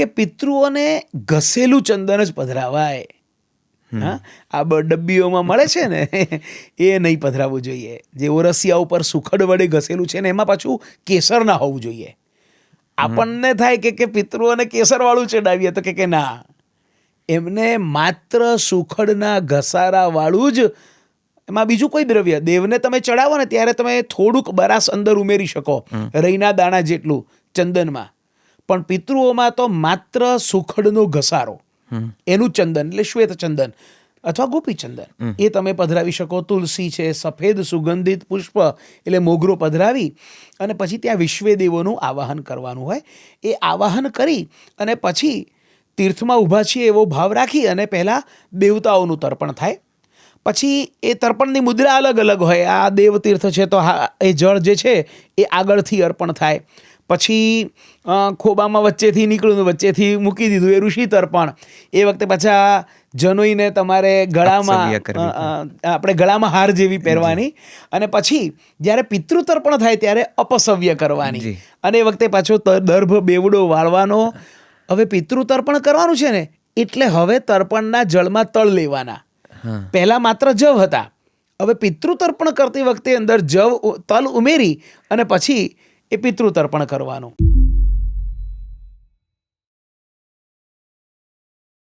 કે પિતૃઓને ઘસેલું ચંદન જ પધરાવાય. હા? આ બ- ડબ્બીઓમાં મળે છે ને એ નહીં પધરાવવું જોઈએ. જે ઓરસિયા ઉપર સુખડ વડે ઘસેલું છે ને એમાં પાછું કેસર ના હોવું જોઈએ. આપણને થાય કે કે પિતૃઓને કેસરવાળું ચડાવીએ તો કે કે ના. એમને માત્ર સુખડના ઘસારાવાળું જ એમાં બીજું કોઈ દ્રવ્ય. દેવને તમે ચડાવો ને ત્યારે તમે થોડુંક બરાસ અંદર ઉમેરી શકો. રૈના દાણા જેટલું ચંદનમાં. પણ પિતૃઓમાં તો માત્ર સુખડનો ઘસારો. એનું ચંદન એટલે શ્વેત ચંદન અથવા ગોપી ચંદન. એ તમે પધરાવી શકો. તુલસી છે સફેદ સુગંધિત પુષ્પ એટલે મોગરો પધરાવી અને પછી ત્યાં વિશ્વેદેવોનું આવાહન કરવાનું હોય. એ આવાહન કરી અને પછી તીર્થમાં ઊભા છીએ એવો ભાવ રાખી અને પહેલાં દેવતાઓનું તર્પણ થાય. પછી એ તર્પણની મુદ્રા અલગ અલગ હોય. આ દેવ તીર્થ છે તો હા એ જળ જે છે એ આગળથી અર્પણ થાય. પછી ખોબામાં વચ્ચેથી નીકળ્યું વચ્ચેથી મૂકી દીધું એ ઋષિ તર્પણ એ વખતે પાછા જનોઈને તમારે ગળામાં આપણે ગળામાં હાર જેવી પહેરવાની અને પછી જ્યારે પિતૃ તર્પણ થાય ત્યારે અપસવ્ય કરવાની. અને એ વખતે પાછો દર્ભ બેવડો વાળવાનો. હવે પિતૃ તર્પણ કરવાનું છે ને એટલે હવે તર્પણના જળમાં તળ લેવાના. પહેલાં માત્ર જવ હતા. હવે પિતૃ તર્પણ કરતી વખતે અંદર જવ તલ ઉમેરી અને પછી એ પિતૃ તર્પણ કરવાનું.